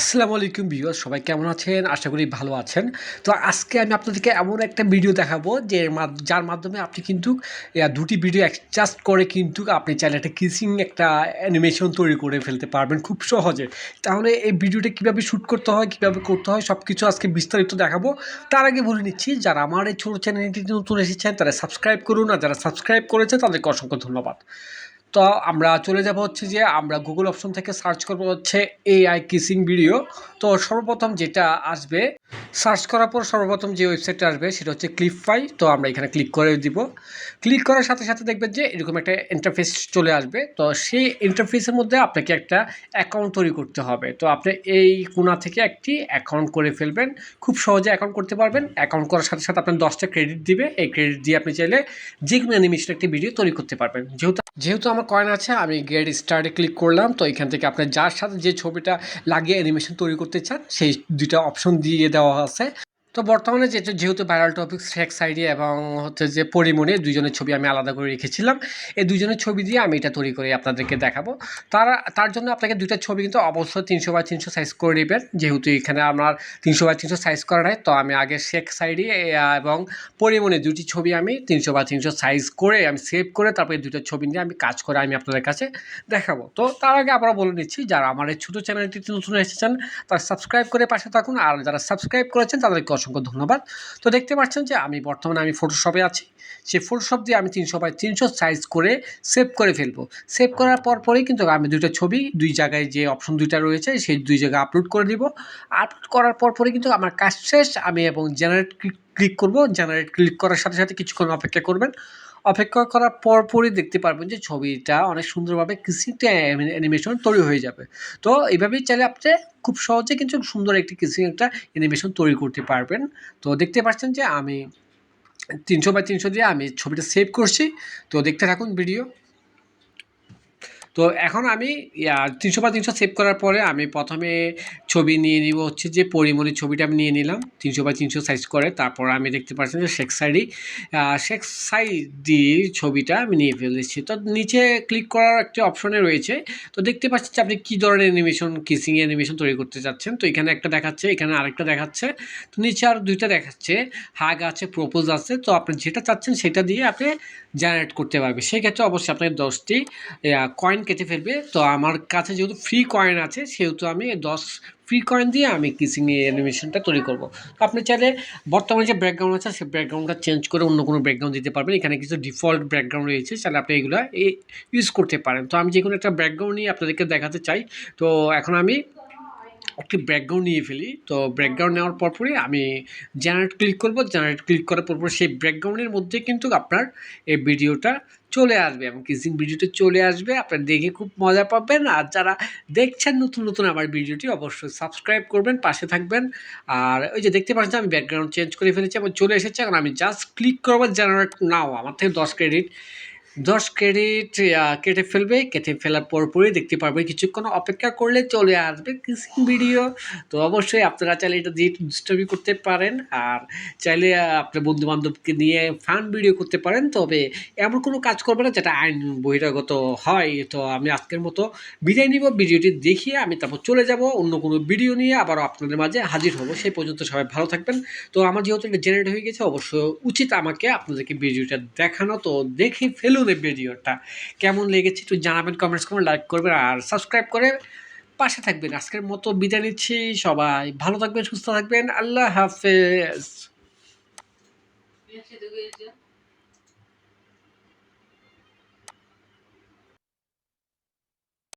আসসালামু আলাইকুম ভিউয়ার সবাই কেমন আছেন? আশা করি ভালো আছেন। তো আজকে আমি আপনাদেরকে এমন একটা ভিডিও দেখাবো যে যার মাধ্যমে আপনি কিন্তু দুটি ভিডিও অ্যাডজাস্ট করে কিন্তু আপনি চাইলে একটা কিসিং একটা অ্যানিমেশন তৈরি করে ফেলতে পারবেন খুব সহজে। তাহলে এই ভিডিওটা কীভাবে শ্যুট করতে হয়, কীভাবে করতে হয় সব কিছু আজকে বিস্তারিত দেখাবো। তার আগে বলে নিচ্ছি, যারা আমার এই ছোটো চ্যানেলটি নতুন এসেছেন, তারা সাবস্ক্রাইব করুন, আর যারা সাবস্ক্রাইব করেছে তাদেরকে অসংখ্য ধন্যবাদ। তো আমরা চলে যাব হচ্ছে যে আমরা গুগল অপশন থেকে সার্চ করব হচ্ছে এআই কিসিং ভিডিও তো সর্বপ্রথম যেটা আসবে সার্চ করার পর সর্বপ্রথম যে ওয়েবসাইটটা আসবে সেটা হচ্ছে ক্লিপফাই তো আমরা এখানে ক্লিক করে দিব। ক্লিক করার সাথে সাথে দেখবেন যে এরকম একটা ইন্টারফেস চলে আসবে। তো সেই ইন্টারফেসের মধ্যে আপনাকে একটা অ্যাকাউন্ট তৈরি করতে হবে। তো আপনি এই কোনা থেকে একটি অ্যাকাউন্ট করে ফেলবেন। খুব সহজে অ্যাকাউন্ট করতে পারবেন। অ্যাকাউন্ট করার সাথে সাথে আপনার দশটা ক্রেডিট দিবে। এই ক্রেডিট দিয়ে আপনি চাইলে যে কোনো অ্যানিমেশন একটি ভিডিও তৈরি করতে পারবেন। যেহেতু যেহেতু আমার কয়েন আছে, আমি গেট স্টার্টে ক্লিক করলাম। তো এখান থেকে আপনার যার সাথে যে ছবিটা লাগিয়ে অ্যানিমেশন তৈরি করতে চান, সেই দুইটা অপশন দিয়ে দেওয়া আছে। তো বর্তমানে যে যেহেতু ভাইরাল টপিক সেক্স সাইডে এবং হচ্ছে যে পরিমণি দুজনের ছবি আমি আলাদা করে রেখেছিলাম। এই দুজনের ছবি দিয়ে আমি এটা তৈরি করে আপনাদেরকে দেখাবো। তার তার জন্য আপনাকে দুইটা ছবি কিন্তু অবশ্যই তিনশো বাই তিনশো সাইজ করে নেবেন। যেহেতু এখানে আমার তিনশো বাই তিনশো সাইজ করা নাই, তো আমি আগে শেখ সাইডে এবং পরিমণি দুটি ছবি আমি তিনশো বা তিনশো সাইজ করে আমি সেভ করে তারপরে দুটো ছবি নিয়ে আমি কাজ করে আমি আপনাদের কাছে দেখাবো। তো তার আগে আবার বলে নিচ্ছি, যারা আমার এই ছোটো চ্যানেলটিতে নতুন এসেছেন, তারা সাবস্ক্রাইব করে পাশে থাকুন। আর যারা সাবস্ক্রাইব করেছেন, তাদেরকে অসংখ্য ধন্যবাদ। তো দেখতে পাচ্ছেন যে আমি বর্তমানে আমি ফটোশপে আছি। সেই ফটোশপ দিয়ে আমি তিনশো বাই তিনশো সাইজ করে সেভ করে ফেলব। সেভ করার পর পরেই কিন্তু আমি দুইটা ছবি, দুই জায়গায় যে অপশন দুইটা রয়েছে, সেই দুই জায়গায় আপলোড করে দিব। আপলোড করার পর পরে কিন্তু আমার কাজ শেষ। আমি এবং জেনারেট ক্লিক করব। জেনারেট ক্লিক করার সাথে সাথে কিছুক্ষণ অপেক্ষা করবেন। অপেক্ষা করার পরপরই দেখতে পারবেন যে ছবিটা অনেক সুন্দরভাবে কিসিংটা অ্যানিমেশন তৈরি হয়ে যাবে। তো এইভাবেই চাইলে আপনি খুব সহজে কিন্তু সুন্দর একটি কিসিং একটা অ্যানিমেশন তৈরি করতে পারবেন। তো দেখতে পাচ্ছেন যে আমি তিনশো বাই তিনশো দিয়ে আমি ছবিটা সেভ করছি। তো দেখতে থাকুন ভিডিও তো এখন আমি তিনশো বা তিনশো সেভ করার পরে আমি প্রথমে ছবি নিয়ে নিব হচ্ছে যে পরিমণির ছবিটা আমি নিয়ে নিলাম, তিনশো বাই তিনশো সাইজ করে। তারপর আমি দেখতে পাচ্ছি যে শেখ সাইডি শেখ সাইডি ছবিটা আমি নিয়ে ফেলেছি। তো নিচে ক্লিক করার একটি অপশনে রয়েছে। তো দেখতে পাচ্ছি যে আপনি কী ধরনের অ্যানিমেশন কিসিং অ্যানিমেশন তৈরি করতে চাচ্ছেন? তো এখানে একটা দেখাচ্ছে, এখানে আরেকটা দেখাচ্ছে। তো নিচে আর দুইটা দেখাচ্ছে, হাগ আছে প্রপোজ আছে। তো আপনি যেটা চাচ্ছেন সেটা দিয়ে আপনি জেনারেট করতে পারবে সেক্ষেত্রে অবশ্যই আপনাকে দশটি কয়েন কেটে ফেলবে। তো আমার কাছে যেহেতু ফ্রি কয়েন আছে, সেহেতু আমি দশ ফ্রি কয়েন দিয়ে আমি কিসিং অ্যানিমেশনটা তৈরি করব। তো আপনি চাইলে বর্তমানে যে ব্যাকগ্রাউন্ড আছে সেই ব্যাকগ্রাউন্ডটা চেঞ্জ করে অন্য কোনো ব্যাকগ্রাউন্ড দিতে পারবেন। এখানে কিছু ডিফল্ট ব্যাকগ্রাউন্ড রয়েছে তাহলে আপনি এগুলো ইউজ করতে পারেন। তো আমি যে কোনো একটা ব্যাকগ্রাউন্ড নিয়ে আপনাদেরকে দেখাতে চাই। তো এখন আমি একটি ব্যাকগ্রাউন্ড নিয়ে ফেলি। তো ব্যাকগ্রাউন্ড নেওয়ার পরপরই আমি জেনারেট ক্লিক করব। জেনারেট ক্লিক করার পরপর সেই ব্যাকগ্রাউন্ডের মধ্যে কিন্তু আপনার এই ভিডিওটা চলে আসবে। এবং কিসিং ভিডিওটা চলে আসবে, আপনার দেখে খুব মজা পাবেন। আর যারা দেখছেন নতুন নতুন আমার ভিডিওটি, অবশ্যই সাবস্ক্রাইব করবেন, পাশে থাকবেন। আর ওই যে দেখতে পাচ্ছেন, আমি ব্যাকগ্রাউন্ড চেঞ্জ করে ফেলেছি এবং চলে এসেছে। এখন আমি জাস্ট ক্লিক করব জেনারেট নাও আমার থেকে দশ ক্রেডিট দশ ক্রেডিট কেটে ফেলবে, কেটে ফেলার পরপরই দেখতে পারবে কিছুক্ষণ অপেক্ষা করলে চলে আসবে কিসিং ভিডিও তো অবশ্যই আপনারা চাইলে এটা দিয়ে ডিস্টার্বই করতে পারেন আর চাইলে আপনার বন্ধু বান্ধবকে নিয়ে ফান ভিডিও করতে পারেন। তবে এমন কোনো কাজ করবে না যেটা আইন বহিরাগত হয়। তো আমি আজকের মতো বিদায় নিব, ভিডিওটি দেখিয়ে আমি তারপর চলে যাব অন্য কোনো ভিডিও নিয়ে। আবার আপনাদের মাঝে হাজির হব। সেই পর্যন্ত সবাই ভালো থাকবেন। তো আমার যেহেতু এটা জেনারেট হয়ে গেছে, অবশ্য উচিত আমাকে আপনাদেরকে ভিডিওটা দেখানো। তো দেখে ফেলুন। এই ভিডিওটা। কেমন লেগেছে একটু জানাবেন কমেন্টস করবেন লাইক করবেন আর সাবস্ক্রাইব করে পাশে থাকবেন। আজকের মতো বিদায় নিচ্ছি, সবাই ভালো থাকবেন, সুস্থ থাকবেন, আল্লাহ হাফেজ।